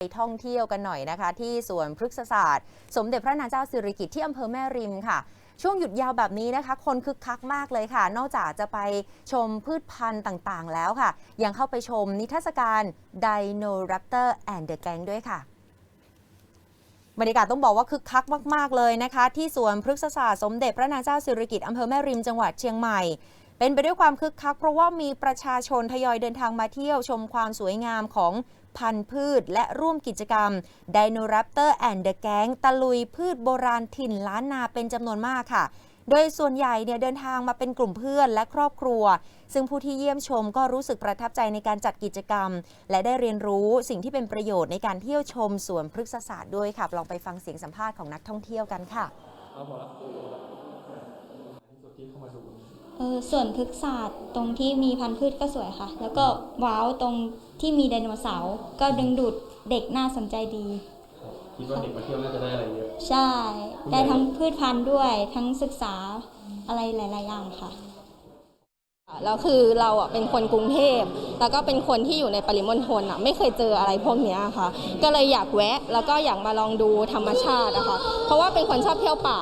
ไปท่องเที่ยวกันหน่อยนะคะ ที่สวนพฤกษศาสตร์ สมเด็จพระนางเจ้าสิริกิติ์ที่อำเภอแม่ริมค่ะ ช่วงหยุดยาวแบบนี้นะคะ คนคึกคักมากเลยค่ะ นอกจากจะไปชมพืชพันธุ์ต่างๆ แล้วค่ะ ยังเข้าไปชมนิทรรศการ Dino Raptor and the Gang ด้วยค่ะบรรยากาศต้องบอกว่าคึกคักมาก ๆ เลยนะคะ ที่สวนพฤกษศาสตร์สมเด็จพระนางเจ้าสิริกิติ์อำเภอแม่ริมจังหวัดเชียงใหม่ เป็นไปด้วยความคึกคัก เพราะว่ามีประชาชนทยอยเดินทางมาเที่ยวชมความสวยงามของพันธุ์พืช และร่วมกิจกรรม Dino Raptor and the Gang ตะลุยพืชโบราณถิ่นล้านนาเป็นจำนวนมากค่ะ โดยส่วนใหญ่เนี่ยเดินทางมาเป็นกลุ่มเพื่อนและครอบครัว ซึ่งผู้ที่เยี่ยมชมก็รู้สึกประทับใจในการจัดกิจกรรม และได้เรียนรู้สิ่งที่เป็นประโยชน์ในการเที่ยวชมสวนพฤกษศาสตร์ด้วยค่ะลองไปฟังเสียงสัมภาษณ์ของนักท่องเที่ยวกันค่ะ เราบอกแล้วที่สุดที่เข้ามาดูเออส่วนพฤกษศาสตร์ตรงที่มีพันธุ์พืชก็สวยค่ะ แล้วก็ว้าวตรงที่มีไดโนเสาร์ก็ดึงดูดเด็กน่าสนใจดี คิดว่าเด็กมาเที่ยวน่าจะได้อะไรเยอะใช่ ได้ทั้งพืชพันธุ์ด้วยทั้งศึกษาอะไรหลาย ๆ อย่างค่ะ แล้วคือเราอะเป็นคนกรุงเทพ แล้วก็เป็นคนที่อยู่ในปริมณฑลอะไม่เคยเจออะไรพวกเนี้ยค่ะ ก็เลยอยากแวะแล้วก็อยากมาลองดูธรรมชาติอะค่ะเพราะว่าเป็นคนชอบเที่ยวป่า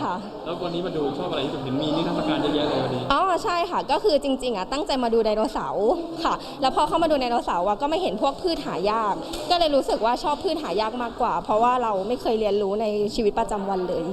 ค่ะ แล้ววันนี้มาดูชอบอะไรที่สุดเห็นมีนิทรรศการเยอะแยะเลยวันนี้อ๋อใช่ค่ะ ก็คือจริงๆอะตั้งใจมาดูไดโนเสาร์ค่ะ แล้วพอเข้ามาดูไดโนเสาร์อะก็ไม่เห็นพวกพืชหายาก ก็เลยรู้สึกว่าชอบพืชหายากมากกว่า เพราะว่าเราไม่เคยเรียนรู้ในชีวิตประจำวันเลย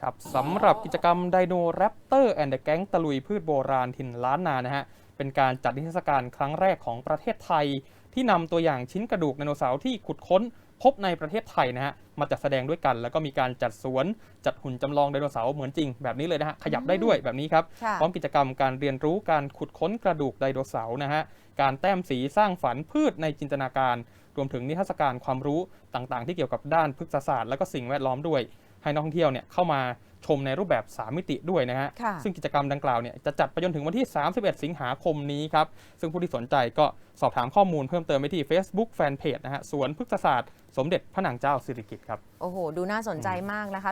ครับสำหรับกิจกรรม Dino Raptor and the Gang ตะลุยพืชโบราณถิ่นล้านนานะฮะเป็นการจัดนิทรรศการครั้งแรกของประเทศไทย ที่นำตัวอย่างชิ้นกระดูกไดโนเสาร์ที่ขุดค้นพบในประเทศไทยนะฮะมาจัดแสดงด้วยกัน แล้วก็มีการจัดสวนจัดหุ่นจำลองไดโนเสาร์เหมือนจริงแบบนี้เลยนะฮะขยับได้ด้วยแบบนี้ครับค่ะพร้อมกิจกรรมการเรียนรู้การขุดค้นกระดูกไดโนเสาร์นะฮะการแต้มสีสร้างฝันพืชในจินตนาการ รวมถึงนิทรรศการความรู้ต่างๆ ที่เกี่ยวกับด้านพฤกษศาสตร์และก็สิ่งแวดล้อมด้วย ให้นักท่องเที่ยวเนี่ยเข้ามาชมในรูปแบบ 3 มิติด้วยนะฮะ ค่ะ ซึ่งกิจกรรมดังกล่าวเนี่ยจะจัดไปจนถึงวันที่ 31 สิงหาคมนี้ครับ ซึ่งผู้ที่สนใจก็สอบถามข้อมูลเพิ่มเติมไปที่ Facebook Fanpage นะฮะ สวนพฤกษศาสตร์ สมเด็จพระนางเจ้าสิริกิติ์ครับ โอ้โห ดูน่าสนใจมากนะคะ